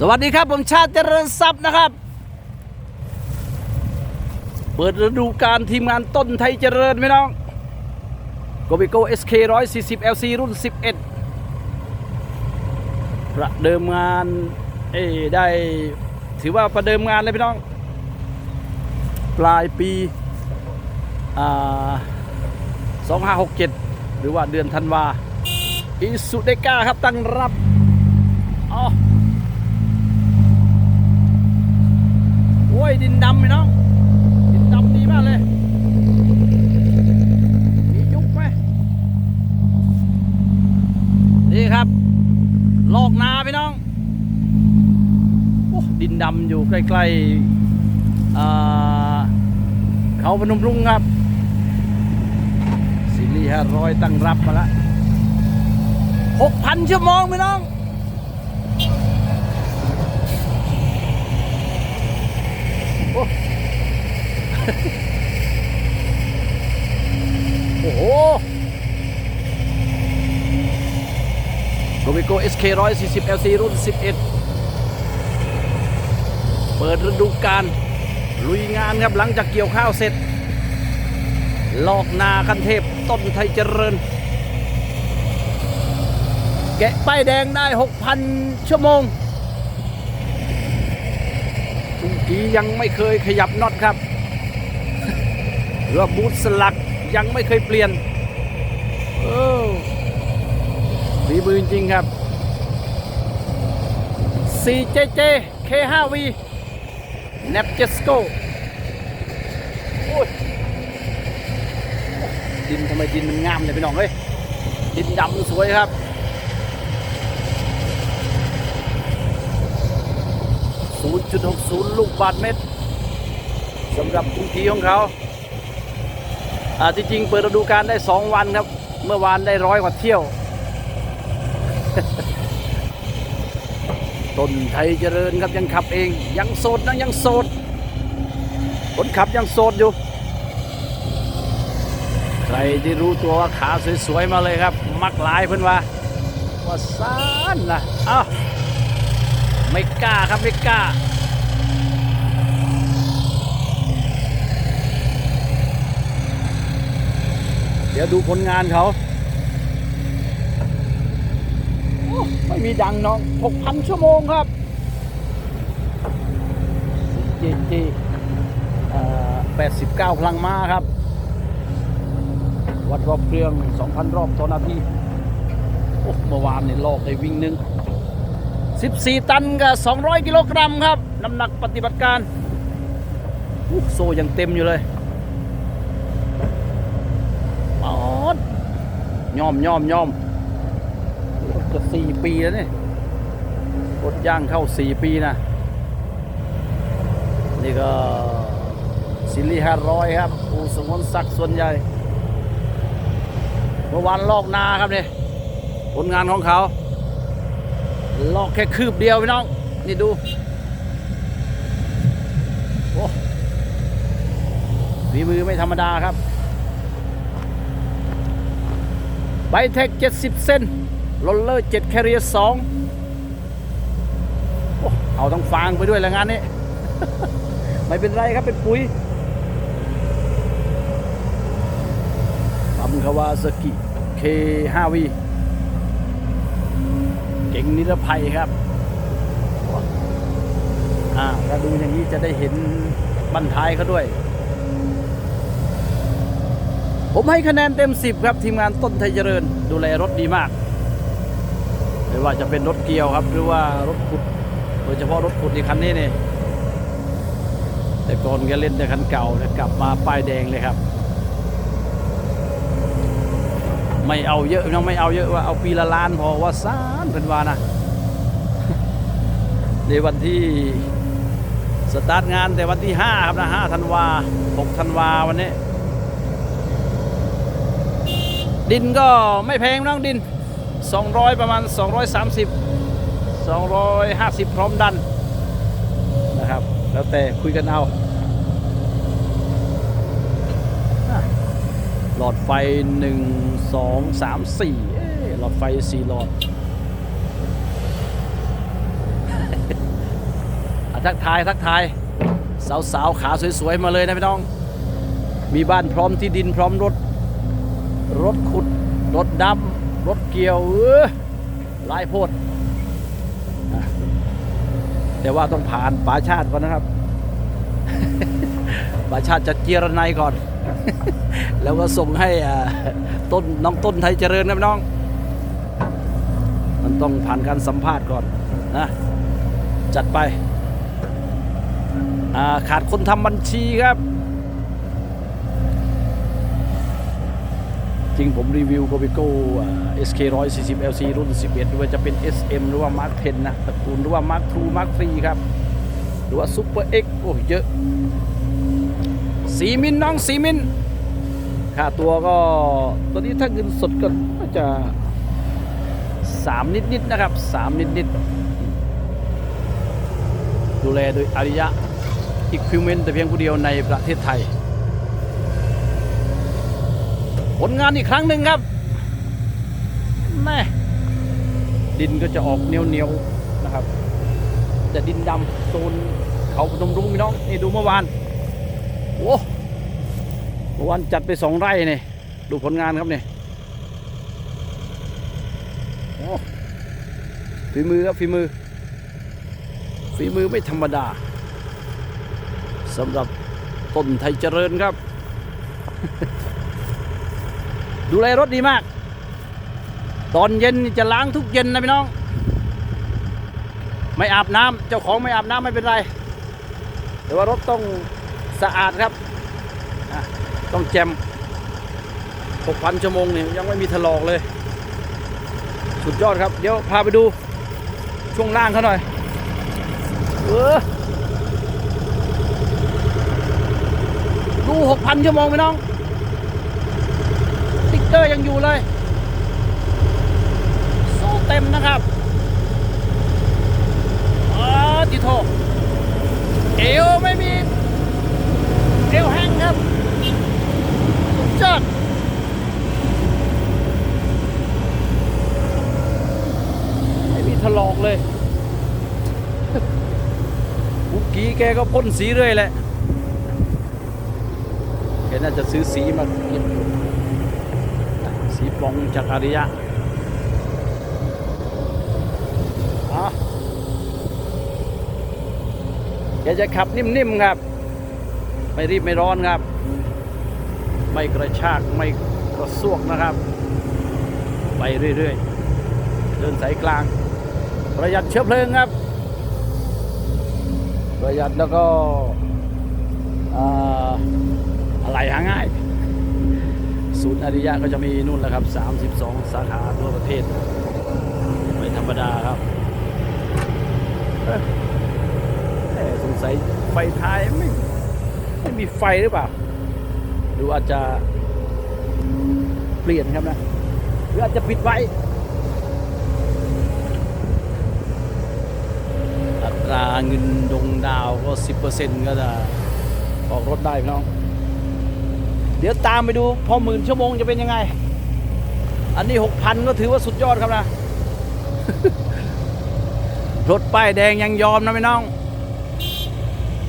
สวัสดีครับ ผมชาติเจริญทรัพย์นะครับ เปิดฤดูการทีมงานต้นไทยเจริญไหมน้องโกบิโก SK 140 LC รุ่น11ประเดิมงานเอ้ได้ถือว่าประเดิมงานเลยพี่น้อง ปลายปีอ่า2567หรือว่าเดือนธันวาอิสุเดก้าครับตั้งรับอ๋อ โอ้ ยดินดำไหมน้องดินดำดีมากเลย มียุบไหมนี่ครับ ลอกนาพี่น้องโอ้ดินดำอยู่ใกล้ๆอ่าเขาพนมรุ้งครับซิลี่ห้าร้อยตั้งรับมาล้วหกพันชั่วโมงพี่น้อง โอ้โหโกบิโก SK 140 LC รุ่น 11 เปิดฤดูกาลลุยงานครับหลังจากเกี่ยวข้าวเสร็จ ลอกนาคันเทพต้นไทยเจริญ แกะป้ายแดงได้ 6,000 ชั่วโมงทุกทียังไม่เคยขยับน็อตครับ หรือว่าบูทสลักยังไม่เคยเปลี่ยนเออฝีมือจริงครับ 4JJ K5V n a p j e s c o ดินทำไมดินมันงามเนี่ยพี่น้องเฮ้ยดินดำสวยครับ0.60 ลูกบาทเมตรสำหรับทุกทีของเขา จริงๆ เปิดฤดูกาลได้ 2 วันครับ เมื่อวานได้ร้อยกว่าเที่ยว ต้นไทยเจริญครับยังขับเอง ยังโสดนะยังโสดคนขับยังโสดอยู่ ใครที่รู้ตัวว่าขาสวยๆมาเลยครับ มักหลายเพื่อนว่าว่าซ่านนะอ้าไม่กล้าครับไม่กล้า ดี๋ยวดูผลงานเขาไม่มีดังน้อง 6,000 ชั่วโมงครับเจเจ89 พลังม้าครับ วัดรอบเครื่อง 2,000 รอบต่อนาทีโอ้เมื่อวานนี่ลอกได้วิ่งหนึ่ง14 ตันกับ 200 กิโลกรัมครับ น้ำหนักปฏิบัติการอู้โซยังเต็มอยู่เลย ปอด ย่อมย่อมย่อมจะสี่ปีแล้วเนี่ยรถย่างเข้าสี่ปีนะ นี่ก็ซิลลี่ห้าร้อยครับอูสมนศักดิ์ส่วนใหญ่ เมื่อวานลอกนาครับเนี่ยผลงานของเขา ลอกแค่คืบเดียวพี่น้อง นี่ดูโอ้ฝีมือไม่ธรรมดาครับ ไบเทค70เซนโรลเลอร์7แคเรีย2โอ้เอาต้องฟางไปด้วยแล้วงานนี้ ไม่เป็นไรครับเป็นปุ๋ยทำคาวาสกิ K5V เก่งนิรภัยครับอ่าถ้าดูอย่างนี้จะได้เห็นบันท้ายเขาด้วย ผมให้คะแนนเต็ม 10 ครับ ทีมงานต้นไทยเจริญ ดูแลรถดีมาก ไม่ว่าจะเป็นรถเกียวครับ หรือว่ารถขุด โดยเฉพาะรถขุดในคันนี้เนี่ยแต่ก่อนแกเล่นแต่คันเก่าแต่กลับมาป้ายแดงเลยครับ ไม่เอาเยอะน้องไม่เอาเยอะว่าเอาปีละล้านพอว่าซานเป็นวานะในวันที่สตาร์ทงานแต่วันที่ 5 ครับนะ5ธันวา6ธันวาวันนี้ ดินก็ไม่แพงน้องดิน 200 ประมาณ 230 250 พร้อมดันนะครับ แล้วแต่คุยกันเอาหลอดไฟ 1 2 3 4เอ๊ะหลอดไฟ 4 หลอดะทักทายทักทายสาวๆขาสวย ๆ มาเลยนะพี่น้อง มีบ้านพร้อมที่ดินพร้อมรถ รถขุด รถดำรถเกี่ยวเออลายโพด แต่ว่าต้องผ่านป่าชาติก่อนนะครับป่าชาติจะเจรนายก่อน แล้วก็ส่งให้ต้นน้องต้นไทยเจริญนะพี่น้อง มันต้องผ่านการสัมภาษณ์ก่อนนะ จัดไปขาดคนทำบัญชีครับ จริงผมรีวิวโกบิโก้ SK 140 LC รุ่น 11ด้วยจะเป็น SM หรือว่า Mark 10 นะตระกูลหรือว่า Mark 2 Mark 3ครับ หรือว่า Super X โอ้เยอะ สีมินน้องสีมินค่าตัวก็ตัวนี้ถ้าเงินสดก็น่าจะ 3 นิดๆนะครับ 3 นิดๆดูแลโดยอาริยะอีกฟิวเมนแต่เพียงผู้เดียวในประเทศไทย ผลงานอีกครั้งหนึ่งครับแม่ดินก็จะออกเหนียวๆนะครับ แต่ดินดำโซนเขาพนมรุ้งพี่น้องนี่ดูเมื่อวานโอ้เมื่อวานจัดไปสองไร่เนี่ยดูผลงานครับเนี่โอ้ฝีมือครับฝีมือฝีมือไม่ธรรมดาสำหรับต้นไทยเจริญครับ ดูแลรถดีมาก ตอนเย็นจะล้างทุกเย็นนะพี่น้อง ไม่อาบน้ำเจ้าของไม่อาบน้ำไม่เป็นไร แต่ว่ารถต้องสะอาดครับ ต้องแจม6,000ชั่วโมงนี่ยังไม่มีถลอกเลย สุดยอดครับ เดี๋ยวพาไปดูช่วงล่างเขาหน่อย เออดู6,000ชั่วโมงพี่น้อง เกอร์ยังอยู่เลยโซ่เต็มนะครับอ๋อจิโทเอวไม่มี เอวแห้งครับสุดยอดไม่มีถลอกเลยบุกกี้แกก็พ่นสีเรื่อยแหละแกน่าจะซื้อสีมาเก็บอยู่ สีปองจากอาริยะอะแกจะขับนิ่มๆครับ ไม่รีบไม่ร้อนครับ ไม่กระชากไม่กระซวกนะครับ ไปเรื่อยๆ เดินสายกลาง ประหยัดเชื้อเพลิงครับ ประหยัดแล้วก็อ่าอะไรหาง่าย ศูนย์อริยะก็จะมีนู่นแหละครับ 32 สาขาทั่วประเทศ ไม่ธรรมดาครับสงสัยไฟท้ายไม่ไม่มีไฟหรือเปล่า หรืออาจจะเปลี่ยนครับนะ หรืออาจจะปิดไว้อัตราเงินดงดาวก็ 10%ก็จะออกรถได้พี่น้อง เดี๋ยวตามไปดูพอหมื่นชั่วโมงจะเป็นยังไง อันนี้หกพันก็ถือว่าสุดยอดครับนะ รถป้ายแดงยังยอมนะพี่น้อง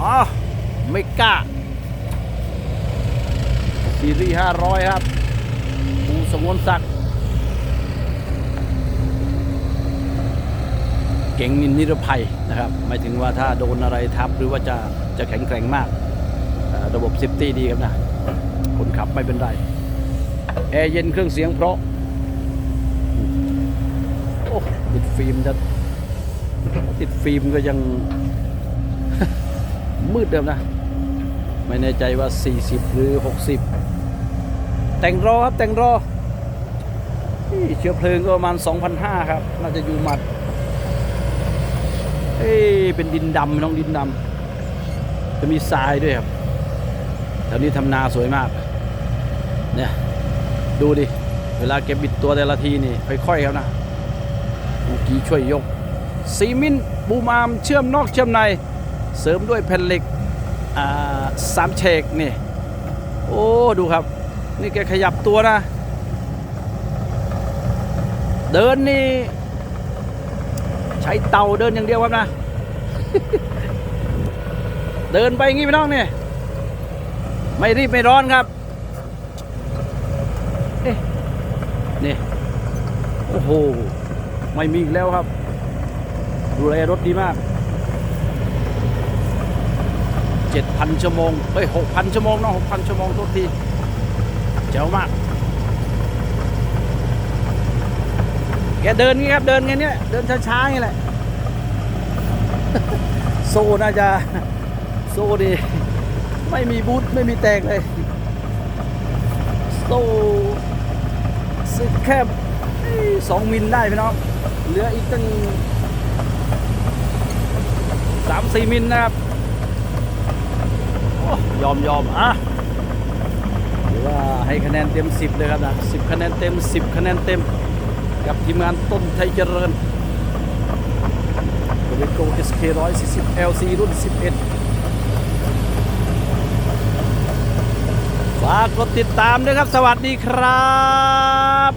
อ๋อ ไม่กล้าซีรีส์ห้าร้อยครับปูสงวนศักดิ์เก่งนินิรภัยนะครับหมายถึงว่าถ้าโดนอะไรทับหรือว่าจะจะแข็งแกร่งมาก ระบบเซฟตี้ดีครับนะ คนขับไม่เป็นไร แอร์เย็นเครื่องเสียงเพราะ โอ้ติดฟิล์มจะติดฟิล์มก็ยัง มืดเดิมนะ ไม่แน่ใจว่า 40 หรือ 60 แต่งรอครับแต่งรอ เชื้อเพลิงก็ประมาณ 2,500 ครับ น่าจะอยู่หมัดเอ้เป็นดินดำน้องดินดำจะมีทรายด้วยครับแถวนี้ทำนาสวยมาก เนี่ยดูดิ เวลาเก็บบิดตัวแต่ละทีนี่ค่อยๆครับนะเมื่อกี้ช่วยยกซีมินบูมอาร์มเชื่อมนอกเชื่อมใน เสริมด้วยแผ่นเหล็กสามเชกนี่ โอ้ ดูครับ นี่แกขยับตัวนะ เดินนี่ ใช้เตาเดินอย่างเดียวครับนะ เดินไปงงี้พี่น้องเนี่ยไม่รีบไม่ร้อนครับ เอ๊ะนี่ โอ้โห ไม่มีอีกแล้วครับ ดูแลรถดีมาก 7,000 ชั่วโมงเฮ้ย 6,000 ชั่วโมงเนาะ6,000 ชั่วโมงทุกทีเจ๋วมาก แกเดินงี้ครับ เดินไงเนี่ย เดินช้าๆงี้แหละ โซ่น่าจะ โซ่ดี ไม่มีบูทไม่มีแตกเลย โซ่สึกแค่ สองมิลได้พี่น้อง เหลืออีกตั้งสามสี่มิลนะครับอยอมยอมอะหรือว่าให้คะแนนเต็ม10เลยครับนะ10คะแนนเต็ม10คะแนนเต็ม กับทีมงานต้นไทยเจริญโดยโก SK 140 LC รุ่น 11 ฝากกดติดตามด้วยครับ สวัสดีครับ